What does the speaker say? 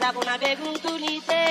যাব না বেগুন তুলিতে।